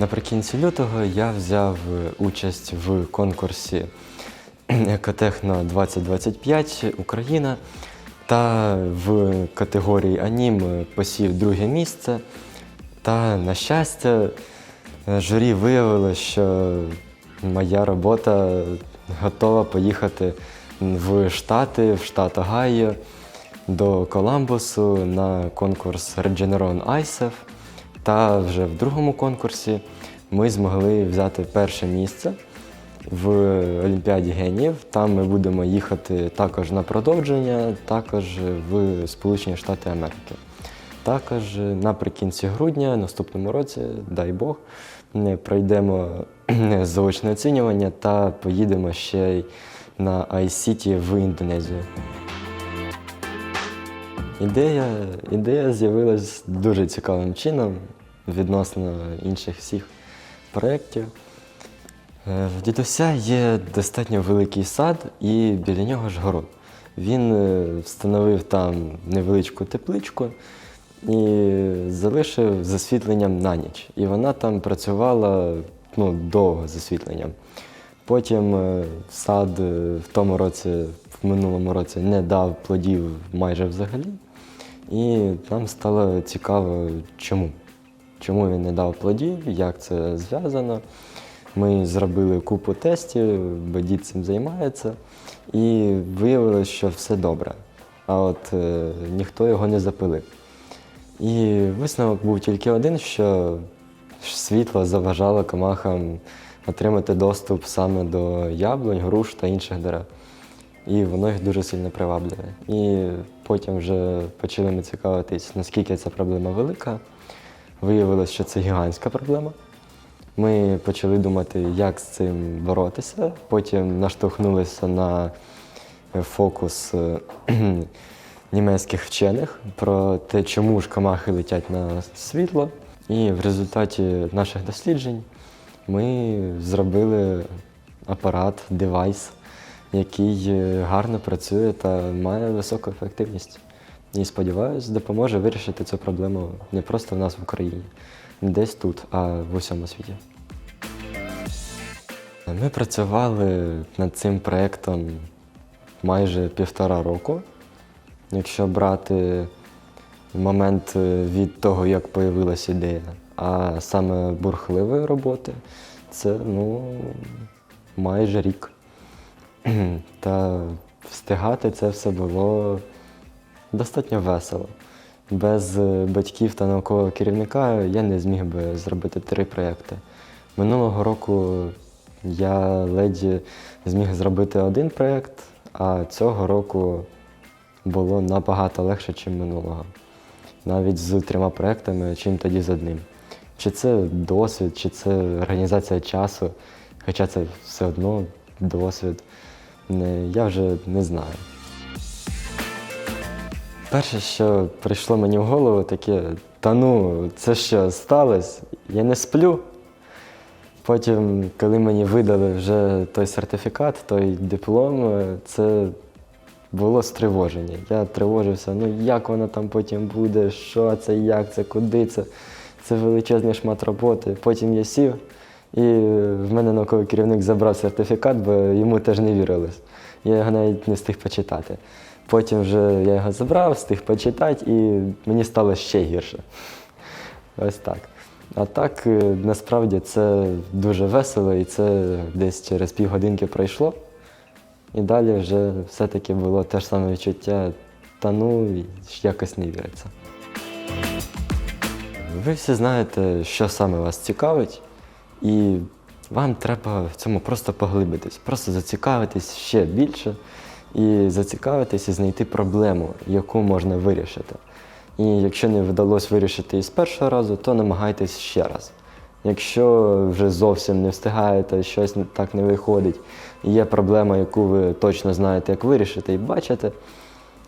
Наприкінці лютого я взяв участь в конкурсі Екотехно 2025 Україна та в категорії Анім посів друге місце. Та, на щастя, журі виявило, що моя робота готова поїхати в Штати, в штат Огайо до Коламбусу на конкурс Regeneron ISEF. Та вже в другому конкурсі ми змогли взяти перше місце в Олімпіаді генів. Там ми будемо їхати також на продовження, також в Сполучені Штати Америки. Також наприкінці грудня, наступному році, дай Бог, ми пройдемо заочне оцінювання та поїдемо ще й на iCity в Індонезію. Ідея, ідея з'явилась дуже цікавим чином відносно інших всіх проєктів. Е, В дідуся є достатньо великий сад і біля нього ж город. Він е, встановив там невеличку тепличку і залишив з освітленням на ніч. І вона там працювала ну, довго з освітленням. Потім е, сад в тому році, в минулому році, не дав плодів майже взагалі. І нам стало цікаво, чому. Чому він не дав плодів, як це зв'язано. Ми зробили купу тестів, бо дід цим займається, і виявилось, що все добре. А от е, ніхто його не запилив. І висновок був тільки один, що світло заважало комахам отримати доступ саме до яблунь, груш та інших дерев. І воно їх дуже сильно приваблює. І потім вже почали ми цікавитись, наскільки ця проблема велика. Виявилось, що це гігантська проблема. Ми почали думати, як з цим боротися. Потім наштовхнулися на е, фокус е, німецьких вчених про те, чому ж комахи летять на світло. І в результаті наших досліджень ми зробили апарат, девайс, який е, гарно працює та має високу ефективність. І сподіваюся, допоможе вирішити цю проблему не просто в нас в Україні, не десь тут, а в усьому світі. Ми працювали над цим проєктом майже півтора року. Якщо брати момент е, від того, як появилася ідея, а саме бурхливої роботи, це ну, майже рік. Та встигати це все було достатньо весело. Без е, батьків та наукового керівника я не зміг би зробити три проєкти. Минулого року я ледь зміг зробити один проєкт, а цього року було набагато легше, ніж минулого. Навіть з трьома проєктами, чим тоді з одним. Чи це досвід, чи це організація часу, хоча це все одно досвід. Я вже не знаю. Перше, що прийшло мені в голову, таке, та ну, це що, сталося? Я не сплю. Потім, коли мені видали вже той сертифікат, той диплом, це було стривоження. Я тривожився, ну як воно там потім буде, що це, як це, куди це. Це величезний шмат роботи. Потім я сів, і в мене науковий керівник забрав сертифікат, бо йому теж не вірилось. Я його навіть не встиг почитати. Потім вже я його забрав, встиг почитати, і мені стало ще гірше. Ось так. А так, е, насправді, це дуже весело, і це десь через півгодинки пройшло. І далі вже все-таки було те ж саме відчуття, та ну, якось не віриться. Ви всі знаєте, що саме вас цікавить, і вам треба в цьому просто поглибитись, просто зацікавитись ще більше і зацікавитись і знайти проблему, яку можна вирішити. І якщо не вдалося вирішити із першого разу, то намагайтесь ще раз. Якщо вже зовсім не встигаєте, щось так не виходить, є проблема, яку ви точно знаєте, як вирішити, і бачите,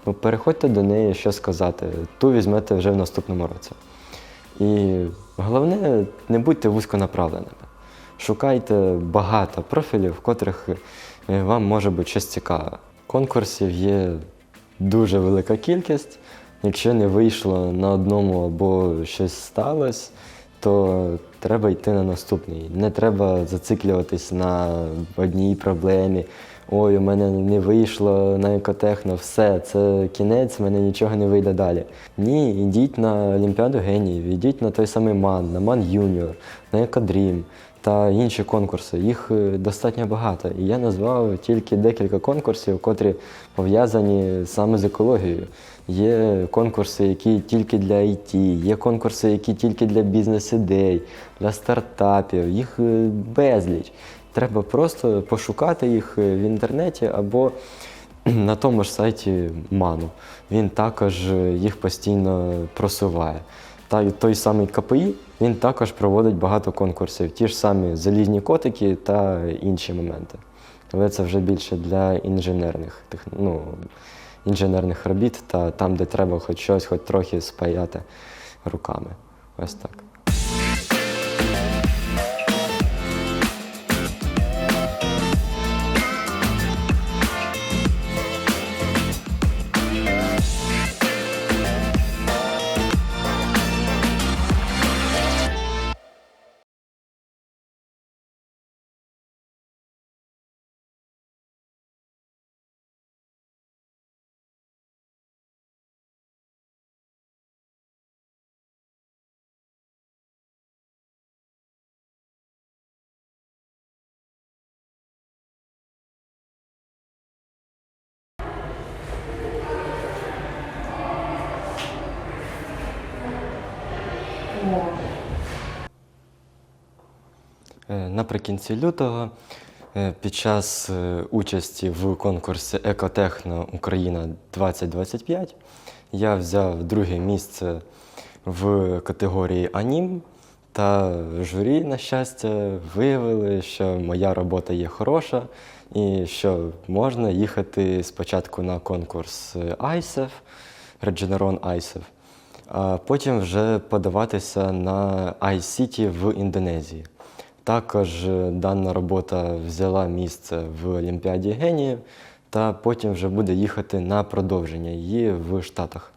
ну, переходьте до неї, що сказати. Ту візьмете вже в наступному році. І головне, не будьте вузьконаправленими. Шукайте багато профілів, в котрих е, вам може бути щось цікаве. Конкурсів є дуже велика кількість. Якщо не вийшло на одному або щось сталося, то треба йти на наступний. Не треба зациклюватись на одній проблемі. Ой, у мене не вийшло на екотехно, все, це кінець, в мене нічого не вийде далі. Ні, йдіть на Олімпіаду геніїв, йдіть на той самий МАН, на МАН Юніор, на Екодрім та інші конкурси. Їх е, достатньо багато. І я назвав тільки декілька конкурсів, котрі пов'язані саме з екологією. Є конкурси, які тільки для IT, є конкурси, які тільки для бізнес-ідей, для стартапів. Їх е, безліч. Треба просто пошукати їх е, в інтернеті або на тому ж сайті Ману. Він також їх постійно просуває. Та й той самий КПІ він також проводить багато конкурсів, ті ж самі залізні котики та інші моменти. Але це вже більше для інженерних, ну, інженерних робіт та там, де треба хоч щось, хоч трохи спаяти руками. Ось так. Наприкінці лютого, е, під час е, участі в конкурсі Екотехно Україна 2025, я взяв друге місце в категорії Анім. Та журі, на щастя, виявили, що моя робота є хороша і що можна їхати спочатку на конкурс ISEF, Regeneron ISEF, а потім вже подаватися на iCity в Індонезії. Також е, дана робота взяла місце в Олімпіаді Генії та потім вже буде їхати на продовження її в Штатах.